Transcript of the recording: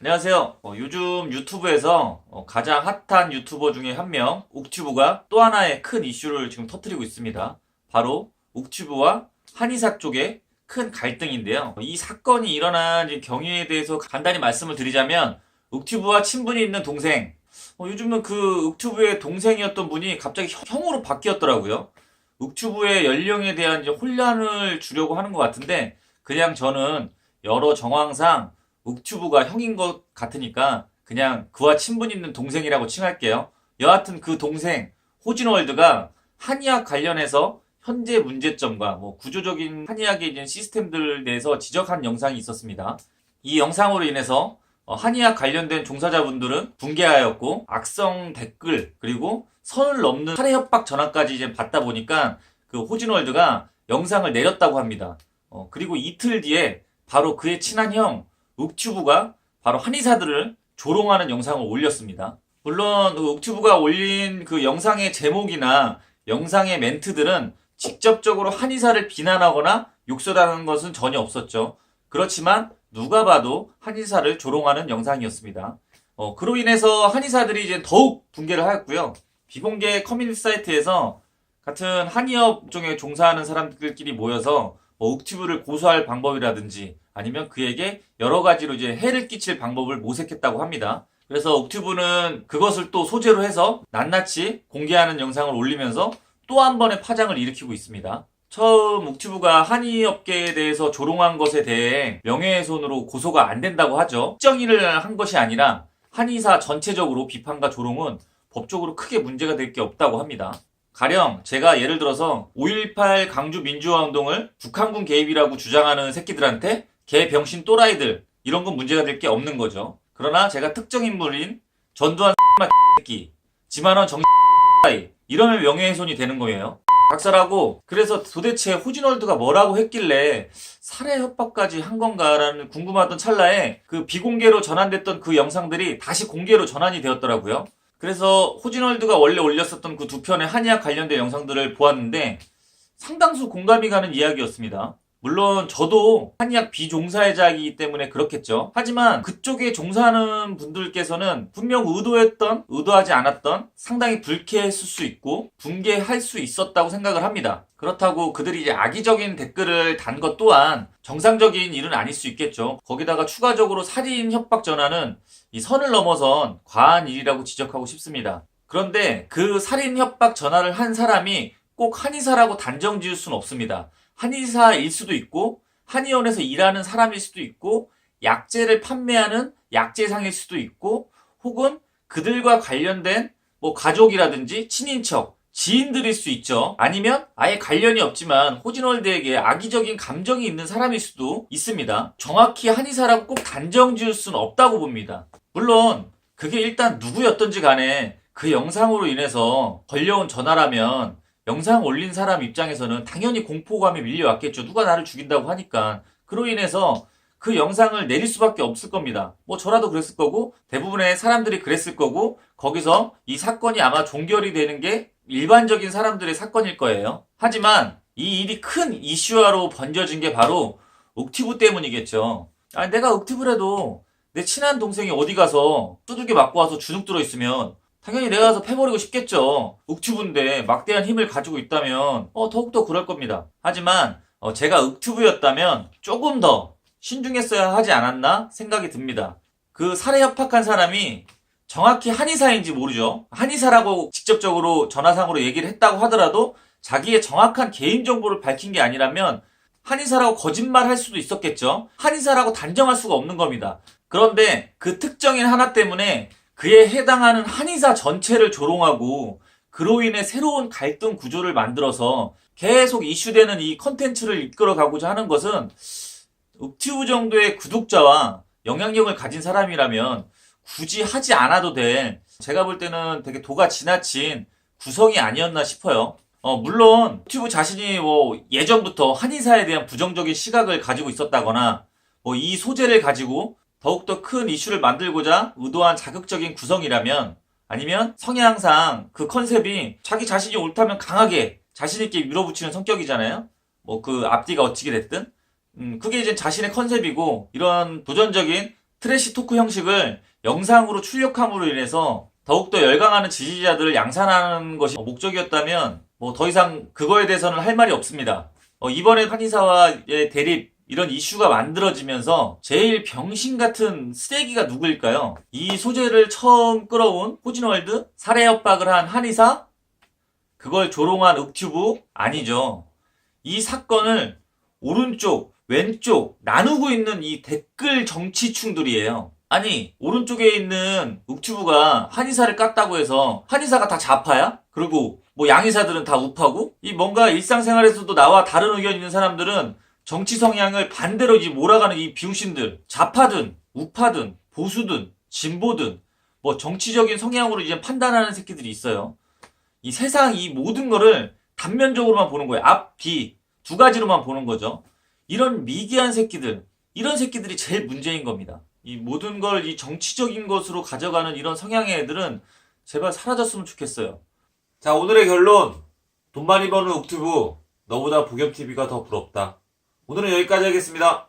안녕하세요. 어, 요즘 유튜브에서 어, 가장 핫한 유튜버 중에 한 명, 옥튜브가 또 하나의 큰 이슈를 지금 터뜨리고 있습니다. 바로 옥튜브와 한의사 쪽의 큰 갈등인데요. 이 사건이 일어난 이 경위에 대해서 간단히 말씀을 드리자면, 옥튜브와 친분이 있는 동생, 어, 요즘은 그 옥튜브의 동생이었던 분이 갑자기 형- 형으로 바뀌었더라고요. 옥튜브의 연령에 대한 혼란을 주려고 하는 것 같은데, 그냥 저는 여러 정황상 옥튜브가 형인 것 같으니까 그냥 그와 친분 있는 동생이라고 칭할게요. 여하튼 그 동생 호진월드가 한의학 관련해서 현재 문제점과 뭐 구조적인 한의학의 이제 시스템들에 대해서 지적한 영상이 있었습니다. 이 영상으로 인해서 어, 한의학 관련된 종사자분들은 붕괴하였고 악성 댓글 그리고 선을 넘는 살해 협박 전화까지 이제 받다 보니까 그 호진월드가 영상을 내렸다고 합니다. 어, 그리고 이틀 뒤에 바로 그의 친한 형 욱튜브가 바로 한의사들을 조롱하는 영상을 올렸습니다. 물론 그 욱튜브가 올린 그 영상의 제목이나 영상의 멘트들은 직접적으로 한의사를 비난하거나 욕설하는 것은 전혀 없었죠. 그렇지만 누가 봐도 한의사를 조롱하는 영상이었습니다. 어, 그로 인해서 한의사들이 이제 더욱 붕괴를 하였고요. 비공개 커뮤니티 사이트에서 같은 한의업 쪽에 종사하는 사람들끼리 모여서 뭐 욱튜브를 고소할 방법이라든지 아니면 그에게 여러 가지로 이제 해를 끼칠 방법을 모색했다고 합니다. 그래서 욱튜브는 그것을 또 소재로 해서 낱낱이 공개하는 영상을 올리면서 또 한 번의 파장을 일으키고 있습니다. 처음 욱튜브가 한의업계에 대해서 조롱한 것에 대해 명예훼손으로 고소가 안 된다고 하죠. 특정인을 한 것이 아니라 한의사 전체적으로 비판과 조롱은 법적으로 크게 문제가 될 게 없다고 합니다. 가령 제가 예를 들어서 5.18 강주 민주화 운동을 북한군 개입이라고 주장하는 새끼들한테 개 병신 또라이들 이런 건 문제가 될 게 없는 거죠. 그러나 제가 특정 인물인 전두환 새끼, 지만원 정 따위 이러면 명예훼손이 되는 거예요. 박살하고 그래서 도대체 호진월드가 뭐라고 했길래 살해 협박까지 한 건가라는 궁금하던 찰나에 그 비공개로 전환됐던 그 영상들이 다시 공개로 전환이 되었더라고요. 그래서 호진월드가 원래 올렸었던 그 두 편의 한의학 관련된 영상들을 보았는데 상당수 공감이 가는 이야기였습니다. 물론 저도 한의학 비종사자이기 때문에 그렇겠죠. 하지만 그쪽에 종사하는 분들께서는 분명 의도했던, 의도하지 않았던 상당히 불쾌했을 수 있고 붕괴할 수 있었다고 생각을 합니다. 그렇다고 그들이 악의적인 댓글을 단 것 또한 정상적인 일은 아닐 수 있겠죠. 거기다가 추가적으로 살인 협박 전화는 이 선을 넘어선 과한 일이라고 지적하고 싶습니다. 그런데 그 살인 협박 전화를 한 사람이 꼭 한의사라고 단정 지을 수는 없습니다. 한의사일 수도 있고 한의원에서 일하는 사람일 수도 있고 약재를 판매하는 약재상일 수도 있고 혹은 그들과 관련된 뭐 가족이라든지 친인척 지인들일 수 있죠. 아니면 아예 관련이 없지만 호진월드에게 악의적인 감정이 있는 사람일 수도 있습니다. 정확히 한의사라고 꼭 단정 지을 수는 없다고 봅니다. 물론 그게 일단 누구였던지 간에 그 영상으로 인해서 걸려온 전화라면 영상 올린 사람 입장에서는 당연히 공포감이 밀려왔겠죠. 누가 나를 죽인다고 하니까. 그로 인해서 그 영상을 내릴 수밖에 없을 겁니다. 뭐 저라도 그랬을 거고 대부분의 사람들이 그랬을 거고 거기서 이 사건이 아마 종결이 되는 게 일반적인 사람들의 사건일 거예요. 하지만 이 일이 큰 이슈화로 번져진 게 바로 옥티브 때문이겠죠. 아, 내가 옥티브라도 내 친한 동생이 어디 가서 두들겨 맞고 와서 주눅 들어 있으면 당연히 내가 가서 패버리고 싶겠죠. 욱튜브인데 막대한 힘을 가지고 있다면 어, 더욱더 그럴 겁니다. 하지만 어, 제가 욱튜브였다면 조금 더 신중했어야 하지 않았나 생각이 듭니다. 그 살해 협박한 사람이 정확히 한의사인지 모르죠. 한의사라고 직접적으로 전화상으로 얘기를 했다고 하더라도 자기의 정확한 개인 정보를 밝힌 게 아니라면 한의사라고 거짓말 할 수도 있었겠죠. 한의사라고 단정할 수가 없는 겁니다. 그런데 그 특정인 하나 때문에 그에 해당하는 한의사 전체를 조롱하고 그로 인해 새로운 갈등 구조를 만들어서 계속 이슈되는 이 컨텐츠를 이끌어 가고자 하는 것은 욱튜브 정도의 구독자와 영향력을 가진 사람이라면 굳이 하지 않아도 될 제가 볼 때는 되게 도가 지나친 구성이 아니었나 싶어요. 어, 물론 욱튜브 자신이 뭐 예전부터 한의사에 대한 부정적인 시각을 가지고 있었다거나 뭐 이 소재를 가지고 더욱더 큰 이슈를 만들고자 의도한 자극적인 구성이라면 아니면 성향상 그 컨셉이 자기 자신이 옳다면 강하게 자신있게 밀어붙이는 성격이잖아요. 뭐 그 앞뒤가 어찌게 됐든. 음, 그게 이제 자신의 컨셉이고 이런 도전적인 트래시 토크 형식을 영상으로 출력함으로 인해서 더욱더 열광하는 지지자들을 양산하는 것이 목적이었다면 뭐 더 이상 그거에 대해서는 할 말이 없습니다. 어, 이번에 한의사와의 대립 이런 이슈가 만들어지면서 제일 병신 같은 쓰레기가 누구일까요? 이 소재를 처음 끌어온 호진월드 살해 협박을 한 한의사 그걸 조롱한 윽튜브 아니죠. 이 사건을 오른쪽, 왼쪽 나누고 있는 이 댓글 정치충들이에요. 아니, 오른쪽에 있는 욱튜브가 한의사를 깠다고 해서 한의사가 다 좌파야? 그리고 뭐 양의사들은 다 우파고? 이 뭔가 일상생활에서도 나와 다른 의견 있는 사람들은 정치 성향을 반대로 이 몰아가는 이 비용신들 좌파든 우파든 보수든 진보든 뭐 정치적인 성향으로 이제 판단하는 새끼들이 있어요. 이 세상 이 모든 거를 단면적으로만 보는 거예요. 앞, 뒤, 두 가지로만 보는 거죠. 이런 미개한 새끼들, 이런 새끼들이 제일 문제인 겁니다. 이 모든 걸 이 정치적인 것으로 가져가는 이런 성향의 애들은 제발 사라졌으면 좋겠어요. 자, 오늘의 결론. 돈 많이 버는 옥튜브, 너보다 보겸TV가 더 부럽다. 오늘은 여기까지 하겠습니다.